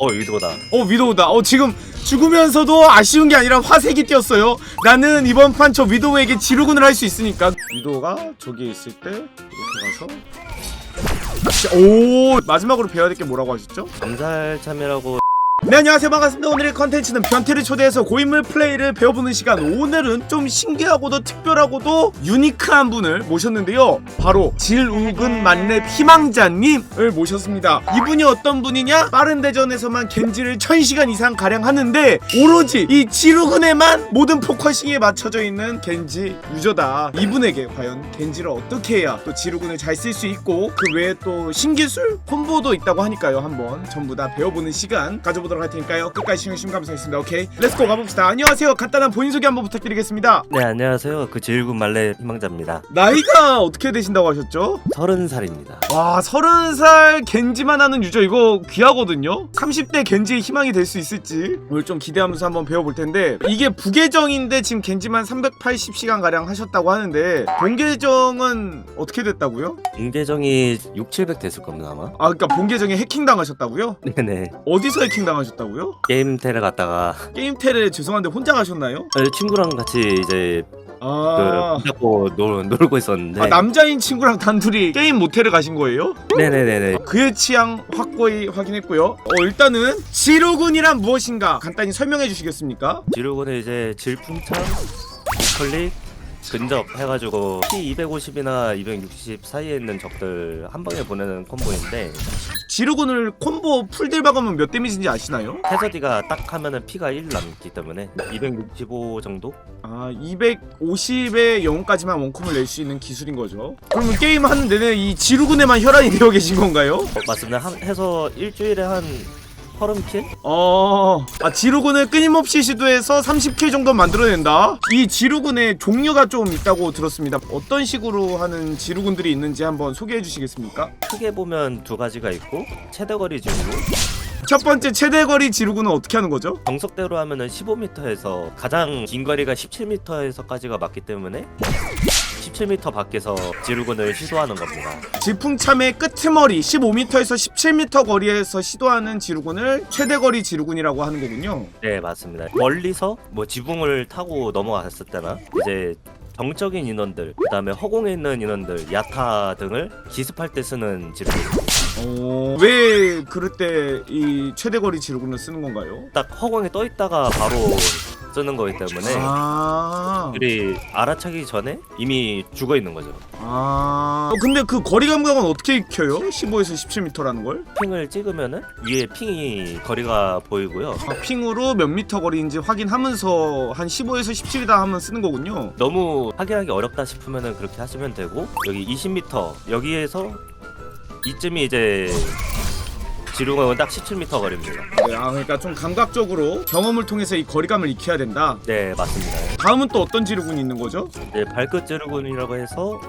어 위도다. 어 위도우다. 어 지금 죽으면서도 아쉬운 게 아니라 화색이 띄었어요. 나는 이번 판 저 위도우에게 지루군을 할 수 있으니까. 위도우가 저기에 있을 때 이렇게 가서 오 마지막으로 배워야 될 게 뭐라고 하셨죠? 암살 참여라고 네 안녕하세요. 반갑습니다. 오늘의 컨텐츠는 변태를 초대해서 고인물 플레이를 배워보는 시간. 오늘은 좀 신기하고도 특별하고도 유니크한 분을 모셨는데요. 바로 질우근 만렙 희망자님을 모셨습니다. 이분이 어떤 분이냐? 빠른 대전에서만 겐지를 1000시간 이상 가량 하는데 오로지 이 질우근에만 모든 포커싱에 맞춰져 있는 겐지 유저다. 이분에게 과연 겐지를 어떻게 해야 또 지루군을 잘 쓸 수 있고 그 외에 또 신기술 콤보도 있다고 하니까요. 한번 전부 다 배워보는 시간 가져보도록 할 테니까요 끝까지 시청해주시면 감사하겠습니다 오케이 렛츠고 가봅시다 안녕하세요 간단한 본인 소개 한번 부탁드리겠습니다 네 안녕하세요. 그 제일군 말레 희망자입니다. 나이가 어떻게 되신다고 하셨죠? 서른 살입니다. 와 서른 살 겐지만 하는 유저 이거 귀하거든요 30대 겐지의 희망이 될 수 있을지 오늘 좀 기대하면서 한번 배워볼 텐데 이게 부계정인데 지금 겐지만 380시간 가량 하셨다고 하는데 본계정은 어떻게 됐다고요? 인계정이 6, 700 됐을 겁니다 아마. 아 그러니까 본계정에 해킹 당하셨다고요? 네네. 어디서 해킹 당하셨다고요? 게임 테레 갔다가 게임텔에 죄송한데 혼자 가셨나요? 어, 친구랑 같이 이제 아, 그 놀, 놀고 있었는데. 아 남자인 친구랑 단둘이 게임 모텔에 가신 거예요? 네네네네. 그의 취향 확고히 확인했고요. 어, 일단은 지로군이란 무엇인가 간단히 설명해 주시겠습니까? 지루군은 이제 질풍창, 우클릭, 근접 해가지고 P250이나 260 사이에 있는 적들 한 방에 보내는 콤보인데 지로군을 콤보 풀딜 박으면 몇 데미지인지 아시나요? 해저디가 딱 하면은 피가 1 남기 때문에 265 정도? 아 250의 영웅까지만 원콤을 낼 수 있는 기술인 거죠. 그러면 게임 하는 내내 이 지루군에만 혈안이 되어 계신 건가요? 어, 맞습니다. 한, 해서 일주일에 한 30킬? 어, 아 지루군을 끊임없이 시도해서 30킬 정도 만들어낸다. 이 지루군의 종류가 좀 있다고 들었습니다. 어떤 식으로 하는 지루군들이 있는지 한번 소개해 주시겠습니까? 크게 보면 두 가지가 있고 최대거리 지르고 첫 번째 최대 거리 지루군은 어떻게 하는 거죠? 정석대로 하면은 15m에서 가장 긴 거리가 17m에서까지가 맞기 때문에 17m 밖에서 지르군을 시도하는 겁니다. 질풍참의 끄트머리 15m에서 17m 거리에서 시도하는 지루군을 최대 거리 지루군이라고 하는 거군요. 네 맞습니다. 멀리서 뭐 지붕을 타고 넘어갔을 때나 이제 정적인 인원들, 그다음에 허공에 있는 인원들, 야타 등을 기습할 때 쓰는 지르군. 어... 왜 그럴 때 이 최대 거리 지루군을 쓰는 건가요? 딱 허공에 떠 있다가 바로 쓰는 거기 때문에 아... 그들이 알아차기 전에 이미 죽어 있는 거죠. 아... 어, 근데 그 거리 감각은 어떻게 익혀요? 15에서 17m라는 걸? 핑을 찍으면은 위에 핑이 거리가 보이고요. 아, 핑으로 몇 미터 거리인지 확인하면서 한 15에서 17이다 하면 쓰는 거군요. 너무 확인하기 어렵다 싶으면은 그렇게 하시면 되고 여기 20m 여기에서 이쯤이 이제 지루공은 딱 17m 거리입니다. 네, 아 그러니까 좀 감각적으로 경험을 통해서 이 거리감을 익혀야 된다. 네 맞습니다. 다음은 또 어떤 지루군이 있는 거죠? 이제 발끝 지르군이라고 해서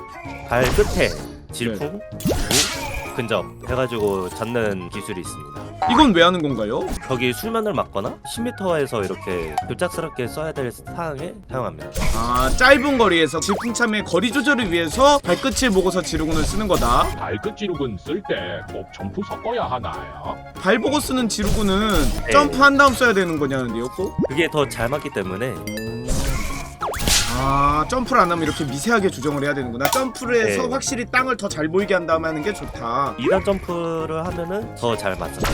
발끝에 질풍, 무, 근접 해가지고 잡는 기술이 있습니다. 이건 왜 하는 건가요? 거기 수면을 막거나 10m에서 이렇게 급작스럽게 써야 될 상황에 사용합니다. 아 짧은 거리에서 질풍참의 거리 조절을 위해서 발끝을 보고서 지루군을 쓰는 거다. 발끝 지르군 쓸 때 꼭 점프 섞어야 하나요? 발 보고 쓰는 지루군은 네. 점프한 다음 써야 되는 거냐는데요, 꼭? 그게 더 잘 맞기 때문에 아 점프를 안 하면 이렇게 미세하게 조정을 해야 되는구나. 점프를 해서 네. 확실히 땅을 더 잘 보이게 한 다음에 하는 게 좋다. 2단 점프를 하면은 더 잘 맞습니다.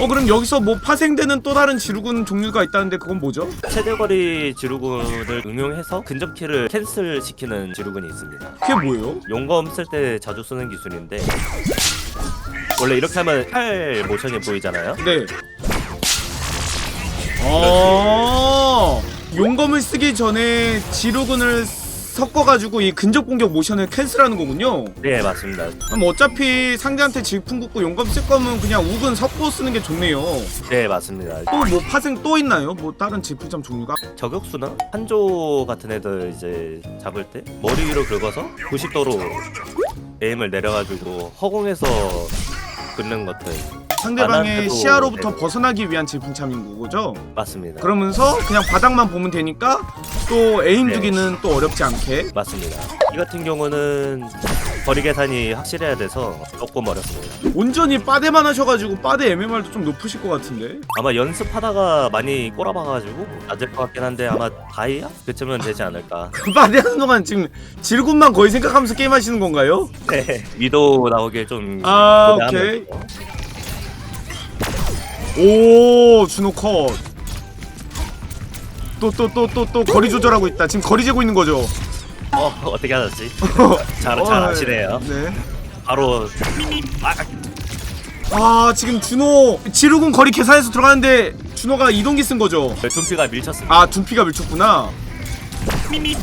어 그럼 여기서 뭐 파생되는 또 다른 지루군 종류가 있다는데 그건 뭐죠? 최대거리 지루군을 응용해서 근접키를 캔슬 시키는 지루군이 있습니다. 그게 뭐예요? 용검 쓸 때 자주 쓰는 기술인데 원래 이렇게 하면 팔 모션이 보이잖아요. 네. 어. 용검을 쓰기 전에 지루군을 섞어가지고 이 근접 공격 모션을 캔슬하는 거군요. 네 맞습니다. 그럼 어차피 상대한테 질풍 굽고 용검 쓸 거면 그냥 욱은 섞고 쓰는 게 좋네요. 네 맞습니다. 또 뭐 파생 또 있나요? 뭐 다른 질풍참 종류가? 저격수나 한조 같은 애들 이제 잡을 때 머리 위로 긁어서 90도로 에임을 내려가지고 허공에서 긁는 것들 상대방의 시야로부터 네. 벗어나기 위한 질풍참인 거죠. 맞습니다. 그러면서 그냥 바닥만 보면 되니까 또 에임 네. 두기는 또 어렵지 않게. 맞습니다. 이 같은 경우는 거리 계산이 확실해야 돼서 조금 어렵습니다. 온전히 빠데만 하셔가지고 빠데 MMR도 좀 높으실 것 같은데 아마 연습하다가 많이 꼬라박아가지고 낮을 것 같긴 한데 아마 다이아 그쯤은 되지 않을까. 그 빠데 하는 동안 지금 질군만 거의 생각하면서 게임하시는 건가요? 네, 위도 나오길 좀 아, 기대하면서. 오 준호 컷. 또 또 또 또 또 거리 조절하고 있다. 지금 거리 재고 있는 거죠. 어 어떻게 하셨지? 잘, 잘 아시네요. 네. 바로 아, 아 지금 준호 지루군 거리 계산해서 들어가는데 준호가 이동기 쓴 거죠. 둠피가 밀쳤습니다. 아 둔피가 밀쳤구나.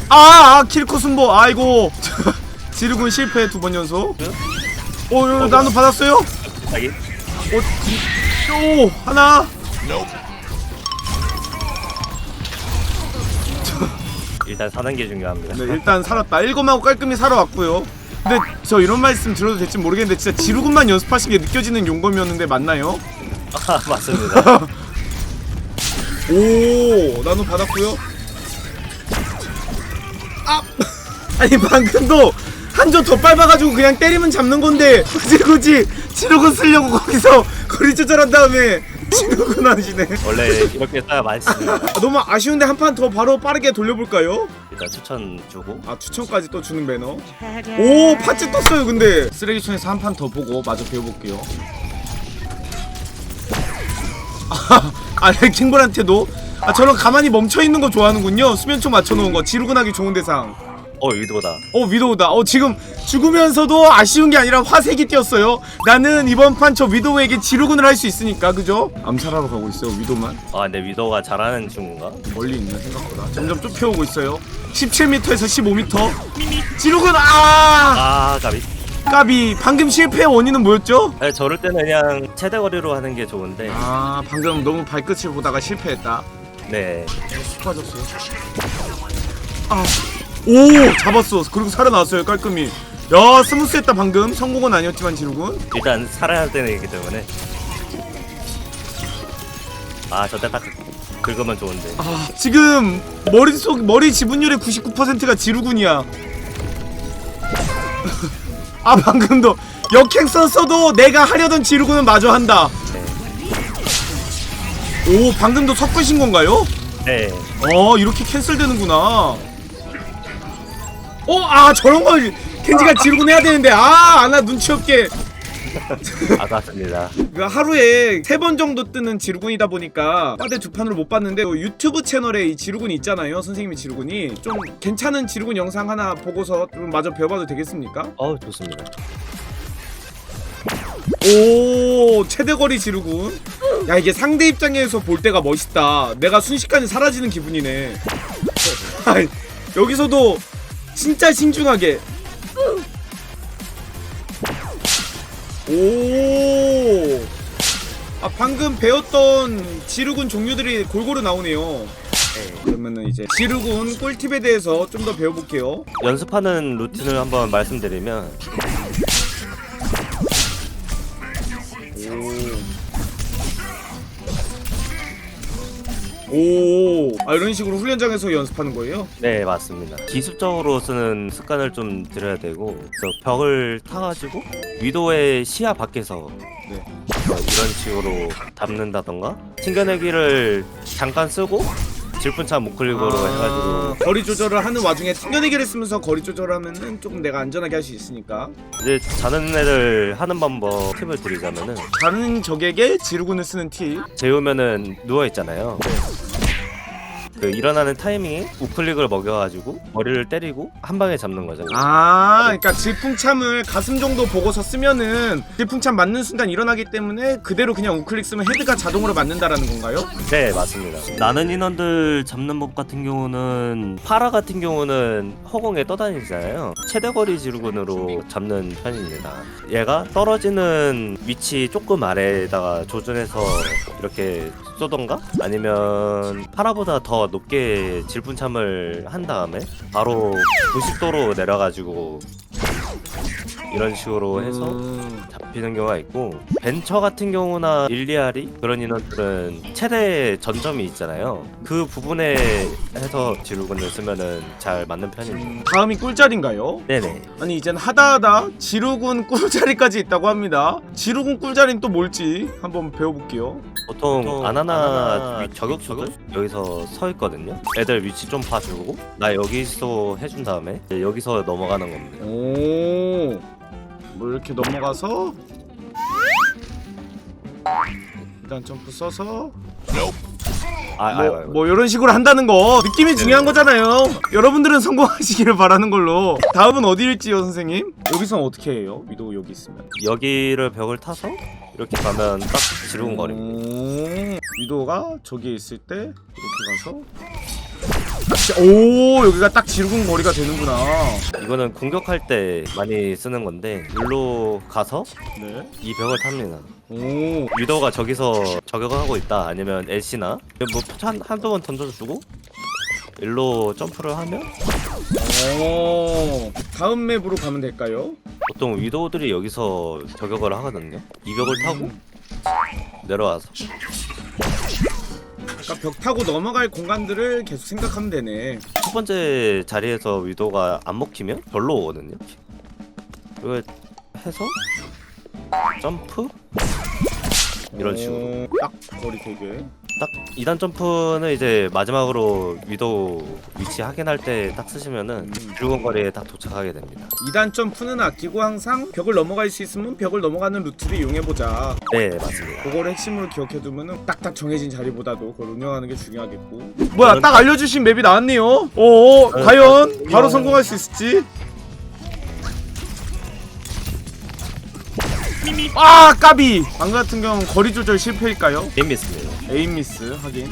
아, 아 킬코 순보. 아이고 지루군 실패 두 번 연속. 오, 어, 나도 받았어요? 자기 오, 오 하나. 일단 사는 게 중요합니다. 네, 일단 살았다. 일검하고 깔끔히 살아왔고요. 근데 저 이런 말씀 드려도 될지 모르겠는데 진짜 지루군만 연습하신 게 느껴지는 용검이었는데 맞나요? 아, 맞습니다. 오, 나도 받았고요. 아, 아니 방금도 한조더 밟아가지고 그냥 때리면 잡는 건데 굳이 굳이 지루군 쓰려고 거기서 거리 조절한 다음에 지루군 하시네. 원래 이렇게 써야 맛있습니다. 아, 너무 아쉬운데 한 판 더 바로 빠르게 돌려볼까요? 일단 추천 주고 아 추천까지 또 주는 매너. 오 파츠 떴어요 근데 쓰레기촌에서 한 판 더 보고 마저 배워볼게요. 아, 아 킹볼한테도 아 저런 가만히 멈춰 있는 거 좋아하는군요. 수면총 맞춰놓은 거 지루군하기 좋은 대상. 어 위도다. 어 위도우다. 어 지금 죽으면서도 아쉬운 게 아니라 화색이 띄었어요. 나는 이번 판 저 위도우에게 지루군을 할 수 있으니까 그죠? 암살하러 가고 있어요 위도만. 아 근데 위도가 잘하는 친구인가? 멀리 있네 생각보다. 점점 좁혀오고 있어요. 17m에서 15m. 지루군 아 아 까비. 까비 방금 실패의 원인은 뭐였죠? 아니, 저럴 때는 그냥 최대 거리로 하는 게 좋은데. 아 방금 너무 발끝을 보다가 실패했다. 네. 빠졌어요. 아, 오 잡았어. 그리고 살아났어요 깔끔히. 야 스무스했다 방금. 성공은 아니었지만 지루군. 일단 살아야 되는 거기 때문에. 아 저때 딱 긁으면 좋은데. 아 지금 머릿속 머리 지분율의 99%가 지루군이야. 아 방금도 역행 썼어도 내가 하려던 지루군은 마저 한다. 네. 오 방금도 섞으신 건가요? 네. 어 이렇게 캔슬되는구나. 어 아 저런 걸 켄지가 지르곤 해야 되는데 아나 눈치 없게 아깝습니다. 그 하루에 세 번 정도 뜨는 지르군이다 보니까 빠데 두 판으로 못 봤는데 또 유튜브 채널에 이 지르군이 있잖아요 선생님이 지르군이 좀 괜찮은 지르군 영상 하나 보고서 좀 마저 배워봐도 되겠습니까? 어우 좋습니다. 오 최대거리 지르군 야 이게 상대 입장에서 볼 때가 멋있다 내가 순식간에 사라지는 기분이네 아이, 여기서도 진짜 신중하게 오. 아 방금 배웠던 지르군 종류들이 골고루 나오네요. 네. 그러면은 이제 지르군 꿀팁에 대해서 좀 더 배워볼게요. 연습하는 루틴을 한번 말씀드리면 오. 아 이런 식으로 훈련장에서 연습하는 거예요? 네 맞습니다. 기술적으로 쓰는 습관을 좀 들여야 되고 그래서 벽을 타가지고 위도의 시야 밖에서 네. 뭐 이런 식으로 잡는다던가 튕겨내기를 잠깐 쓰고 질분차 무클릭으로 해가지고 아, 거리 조절을 하는 와중에 튕겨내기를 쓰면서 거리 조절하면은 조금 내가 안전하게 할 수 있으니까 이제 자는 애들 하는 방법 팁을 드리자면은 다른 적에게 지르군을 쓰는 팁. 재우면은 누워 있잖아요. 그 일어나는 타이밍에 우클릭을 먹여가지고 머리를 때리고 한 방에 잡는 거죠. 아, 그러니까 질풍참을 가슴 정도 보고서 쓰면은 질풍참 맞는 순간 일어나기 때문에 그대로 그냥 우클릭 쓰면 헤드가 자동으로 맞는다라는 건가요? 네 맞습니다. 나는 인원들 잡는 법 같은 경우는 파라 같은 경우는 허공에 떠다니잖아요. 최대 거리 지르군으로 잡는 편입니다. 얘가 떨어지는 위치 조금 아래에다가 조준해서 이렇게 쏘던가 아니면 파라보다 더 높게 질분참을 한 다음에 바로 90도로 내려가지고 이런 식으로 해서 음. 잡히는 경우가 있고 벤처 같은 경우나 일리아리 그런 인원들은 최대 전점이 있잖아요. 그 부분에 해서 지루군을 쓰면은 잘 맞는 편입니다. 음, 다음이 꿀자리인가요? 네네. 아니 이젠 하다하다 지루군 꿀자리까지 있다고 합니다. 지루군 꿀자리는 또 뭘지 한번 배워볼게요. 보통, 보통 아나나, 아나나 위- 저격수 들 여기서 서 있거든요. 애들 위치 좀 봐주고 나 여기서 해준 다음에 이제 여기서 넘어가는 겁니다. 오, 뭐 이렇게 넘어가서 일단 점프 써서 아, 아, 뭐, 아, 뭐 이런 식으로 한다는 거 느낌이 중요한 거잖아요. 여러분들은 성공하시기를 바라는 걸로. 다음은 어디일지요, 선생님? 여기서는 어떻게 해요? 위도 여기 있으면. 여기를 벽을 타서 이렇게 가면 딱 지루군 거립니다. 오, 위도가 저기에 있을 때 이렇게 가서 오 여기가 딱 지르군 거리가 되는구나. 이거는 공격할 때 많이 쓰는 건데 일로 가서 네. 이 벽을 탑니다. 오. 위도가 저기서 저격을 하고 있다 아니면 애쉬나 뭐 한 한두 번 던져주고 일로 점프를 하면 오. 다음 맵으로 가면 될까요? 보통 위도우들이 여기서 저격을 하거든요. 이 벽을 타고 내려와서 아까 벽 타고 넘어갈 공간들을 계속 생각하면 되네. 첫 번째 자리에서 위도가 안 먹히면 별로 오거든요. 이걸 해서 점프 이런 식으로 오, 딱 거리 되게. 딱 2단 점프는 이제 마지막으로 위도 위치 확인할 때 딱 쓰시면은 음. 붉은 거리에 딱 도착하게 됩니다. 2단 점프는 아끼고 항상 벽을 넘어갈 수 있으면 벽을 넘어가는 루트를 이용해 보자. 네 맞습니다. 그거를 핵심으로 기억해두면은 딱딱 정해진 자리보다도 그걸 운영하는 게 중요하겠고. 뭐야, 딱 알려주신 맵이 나왔네요. 오, 네, 과연 바로 성공할 수 있을지. 아, 까비. 방금 같은 경우는 거리 조절 실패일까요? 게임 미스입니다. 에임 미스 하긴.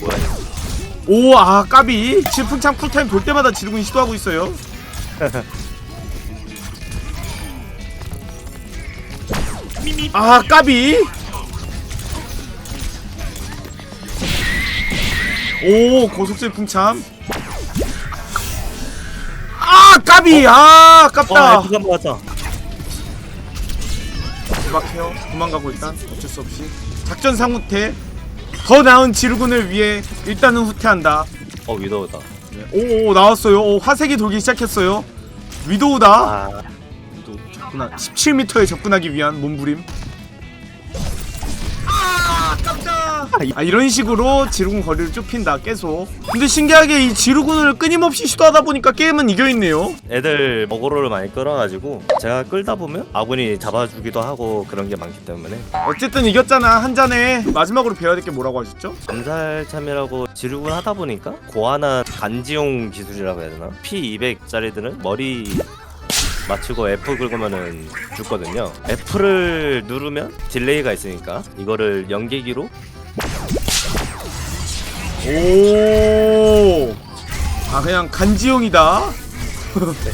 뭐야? 오, 아, 까비. 질풍창 풀타임 돌 때마다 지르군 시도하고 있어요. 아, 까비. 오, 고속질 풍참. 아, 까비. 아, 어, 아깝다. 도 박해요. 도망가고 일단 어쩔 수 없이. 작전 상후퇴. 더 나은 지르군을 위해 일단은 후퇴한다. 어 위도우다. 오, 오 나왔어요. 오, 화색이 돌기 시작했어요. 위도우다. 아 위도우 접근하 17m에 접근하기 위한 몸부림. 아, 이런 식으로 지루군 거리를 좁힌다. 계속. 근데 신기하게 이 지루군을 끊임없이 시도하다 보니까 게임은 이겨 있네요. 애들 어그로를 많이 끌어가지고 제가 끌다 보면 아군이 잡아주기도 하고 그런 게 많기 때문에 어쨌든 이겼잖아. 한 잔에 마지막으로 배워야 될 게 뭐라고 하셨죠? 암살참이라고 지르군 하다 보니까 고안한 간지용 기술이라고 해야 되나? P200짜리들은 머리 맞추고 F 긁으면은 죽거든요. F를 누르면 딜레이가 있으니까 이거를 연계기로 오. 아 그냥 간지용이다.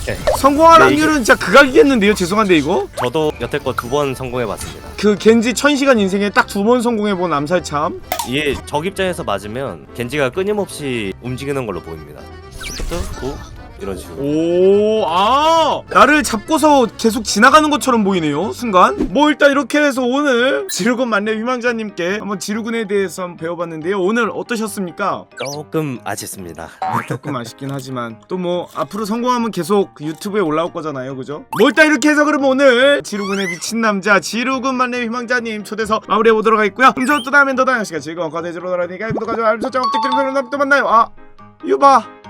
네. 성공할 네, 확률은 진짜 극악이겠는데요. 죄송한데 이거. 저도 여태껏 두 번 성공해봤습니다. 그 겐지 1000시간 인생에 딱 두 번 성공해본 암살 참. 이게 적 입장에서 맞으면 겐지가 끊임없이 움직이는 걸로 보입니다. 시프트, 구 이런 식으로. 오, 아, 나를 잡고서 계속 지나가는 것처럼 보이네요, 순간. 뭐, 일단 이렇게 해서 오늘 지루군 만렙 희망자님께 한번 지루군에 대해서 한번 배워봤는데요. 오늘 어떠셨습니까? 조금 아쉽습니다. 조금 아쉽긴 하지만, 또 뭐, 앞으로 성공하면 계속 그 유튜브에 올라올 거잖아요, 그죠? 뭐, 일단 이렇게 해서 그럼 오늘 지루군의 미친 남자, 지루군 만렙 희망자님 초대해서 마무리해보도록 하겠고요. 그럼 저또 다음엔 더 다양한 시간 즐거운 컨텐츠로 돌아다니까 구독과 좋아요, 알림 설정 부탁드리면서 다음에 또 만나요. 아, 유바.